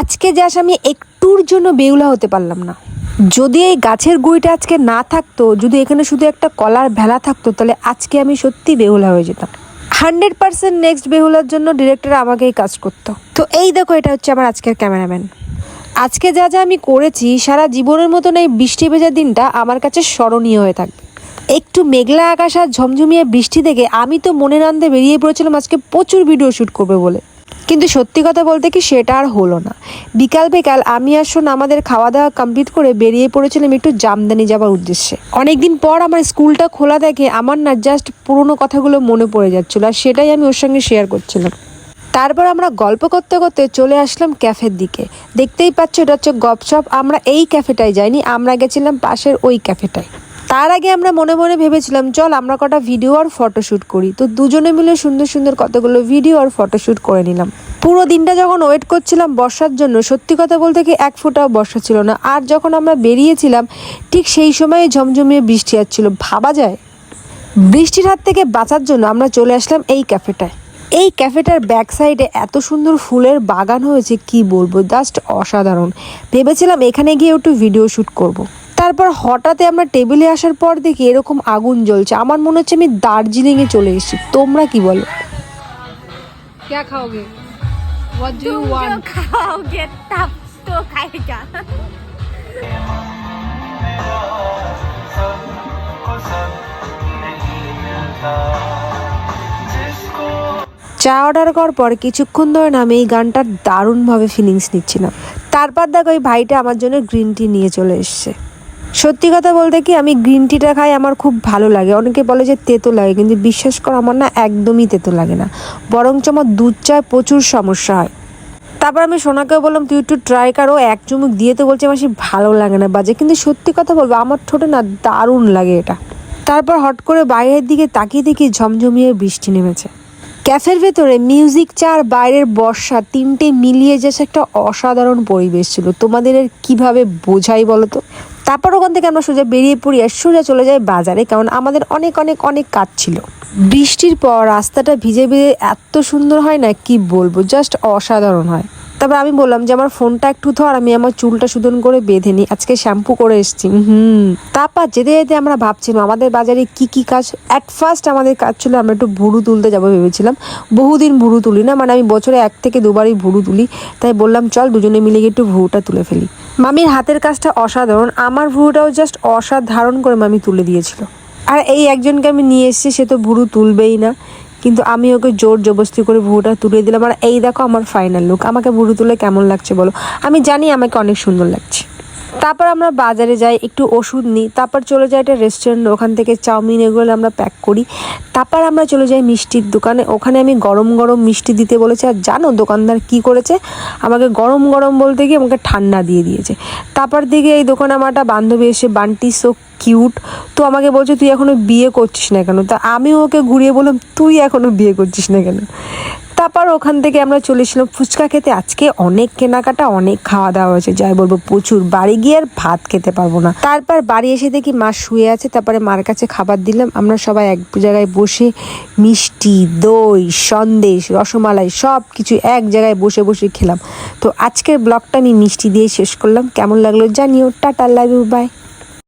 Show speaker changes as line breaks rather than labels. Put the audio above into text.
আজকে যাস আমি একটুর জন্য বেউলা হতে পারলাম না। যদি এই গাছের গুঁড়িটা আজকে না থাকতো, যদি এখানে শুধু একটা কলার ভেলা থাকতো, তাহলে আজকে আমি সত্যি বেহুলা হয়ে যেতাম। হান্ড্রেড পার্সেন্ট নেক্সট বেহুলার জন্য ডিরেক্টর আমাকেই কাজ করতো। তো এই দেখো, এটা হচ্ছে আমার আজকের ক্যামেরাম্যান। আজকে যা যা আমি করেছি, সারা জীবনের মতন এই বৃষ্টি ভেজা দিনটা আমার কাছে স্মরণীয় হয়ে থাকবে। একটু মেঘলা আকাশ আর ঝমঝমিয়ে বৃষ্টি দেখে আমি তো মনের আনন্দে বেরিয়ে পড়েছিলাম আজকে প্রচুর ভিডিও শ্যুট করবে বলে। কিন্তু সত্যি কথা বলতে কি সেটা আর হলো না। বিকাল বিকাল আমি আর শোন আমাদের খাওয়া দাওয়া কমপ্লিট করে বেরিয়ে পড়েছিলাম একটু জামদানি যাবার উদ্দেশ্যে। অনেকদিন পর আমার স্কুলটা খোলা দেখে আমার না জাস্ট পুরোনো কথাগুলো মনে পড়ে যাচ্ছিল আর সেটাই আমি ওর সঙ্গে শেয়ার করছিলাম। তারপর আমরা গল্প করতে করতে চলে আসলাম ক্যাফের দিকে। দেখতেই পাচ্ছ এটা হচ্ছে গপশপ। আমরা এই ক্যাফেটায় যাইনি, আমরা গেছিলাম পাশের ওই ক্যাফেটায়। তার আগে আমরা মনে মনে ভেবেছিলাম, চল আমরা কটা ভিডিও আর ফটোশ্যুট করি। তো দুজনে মিলে সুন্দর সুন্দর কতগুলো ভিডিও আর ফটোশ্যুট করে নিলাম। পুরো দিনটা যখন ওয়েট করছিলাম বর্ষার জন্য, সত্যি কথা বলতে কি এক ফোঁটাও বর্ষা ছিল না। আর যখন আমরা বেরিয়েছিলাম, ঠিক সেই সময়ে ঝমঝমিয়ে বৃষ্টি আসছিল। ভাবা যায়? বৃষ্টির হাত থেকে বাঁচার জন্য আমরা চলে আসলাম এই ক্যাফেটায় এই ক্যাফেটার ব্যাক সাইডে এত সুন্দর ফুলের বাগান হয়েছে, কি বলব? জাস্ট অসাধারণ। ভেবেছিলাম এখানে গিয়ে একটু ভিডিও শ্যুট করব। তারপর হঠাৎ আমরা টেবিলে আসার পর দেখি এরকম আগুন জ্বলছে আমার মনে হচ্ছে আমি দার্জিলিংয়ে চলে এসেছি তোমরা কি বলো
क्या खाओगे What do you
तुम जो
want?
खाओगे तब तो खाएगा
চা অর্ডার করার পর কিছুক্ষণ ধরে না আমি এই গানটার দারুণভাবে ফিলিংস নিচ্ছিলাম তারপর দেখো ওই ভাইটা আমার জন্য গ্রিন টি নিয়ে চলে এসছে সত্যি কথা বলতে কি, আমি গ্রিন টিটা খাই, আমার খুব ভালো লাগে। অনেকে বলে যে তেতো লাগে, কিন্তু বিশ্বাস করো, আমার না একদমই তেতো লাগে না। বরঞ্চ আমার দুধ চায় প্রচুর সমস্যা হয়। তারপর আমি সোনাকেও বললাম, তুই একটু ট্রাই করো এক চুমুক দিয়ে তো বলছে আমার সে ভালো লাগে না বাজে। কিন্তু সত্যি কথা বলব, আমার ঠোঁটে না দারুণ লাগে এটা। তারপর হট করে বাইরের দিকে তাকিয়ে দেখি ঝমঝমিয়ে বৃষ্টি নেমেছে। ক্যাফের ভেতরে মিউজিক চা আর বাইরের বর্ষা, তিনটে মিলিয়ে যাচ্ছে একটা অসাধারণ পরিবেশ ছিল। তোমাদের কীভাবে বোঝাই বলো তো? তারপর ওখান থেকে আমরা সোজা বেরিয়ে পড়ি আর সোজা চলে যাই বাজারে, কারণ আমাদের অনেক অনেক অনেক কাজ ছিল। বৃষ্টির পর রাস্তাটা ভিজে ভিজে এত সুন্দর হয় না, কি বলব? জাস্ট অসাধারণ হয়। তারপর আমি বললাম যে, আমার ফোনটা একটু ধর, আমি আমার চুলটা সুদন করে বেঁধে নিই। আজকে শ্যাম্পু করে এসেছি। হুম। তারপর যেতে যেতে আমরা ভাবছিলাম আমাদের বাজারে কি কি কাজ? অ্যাট ফার্স্ট আমাদের কাজ ছিল, আমরা একটু ভুরু তুলতে যাব ভেবেছিলাম। বহুদিন ভুরু তুলি না মানে আমি বছরে এক থেকে দুবারই ভুরু তুলি। তাই বললাম, চল দুজনে মিলে গিয়ে একটু ভুরুটা তুলে ফেলি। মামির হাতের কাজটা অসাধারণ। আমার ভুরুটাও জাস্ট অসাধারণ করে মামি তুলে দিয়েছিল। আর এই একজনকে আমি নিয়ে এসেছি, সে তো ভুরু তুলবেই না। কিন্তু আমি ওকে জোর জবস্তি করে ভুরুটা তুলে দিলাম। আর এই দেখো আমার ফাইনাল লুক আমাকে ভুরু তুলে কেমন লাগছে বলো? আমি জানি আমাকে অনেক সুন্দর লাগছে। তারপর আমরা বাজারে যাই, একটু ওষুধ নিই, তারপর চলে যাই একটা রেস্টুরেন্ট ওখান থেকে চাউমিন এগুলো আমরা প্যাক করি। তারপর আমরা চলে যাই মিষ্টির দোকানে, ওখানে আমি গরম গরম মিষ্টি দিতে বলেছি। আর জানো দোকানদার কি করেছে? আমাকে গরম গরম বলতে গিয়ে আমাকে ঠান্ডা দিয়ে দিয়েছে। তারপর দিকে এই দোকানে আমার একটা বান্ধবী এসে, বান্টি সো কিউট তো আমাকে বলছে, তুই এখনও বিয়ে করছিস না কেন? তা আমি ওকে ঘুরিয়ে বললাম, তুই এখনও বিয়ে করছিস না কেন? তারপর ওখান থেকে আমরা চলেছিলাম ফুচকা খেতে। আজকে অনেক কেনাকাটা, অনেক খাওয়া দাওয়া হয়েছে। যাই বলব, প্রচুর। বাড়ি গিয়ে আর ভাত খেতে পারব না। তারপর বাড়ি এসে দেখি মা শুয়ে আছে। তারপরে মার কাছে খাবার দিলাম। আমরা সবাই এক জায়গায় বসে মিষ্টি, দই, সন্দেশ, রসমালাই সব কিছু এক জায়গায় বসে বসে খেলাম। তো আজকের ব্লগটা আমি মিষ্টি দিয়ে শেষ করলাম। কেমন লাগল জানিও। Tata love you by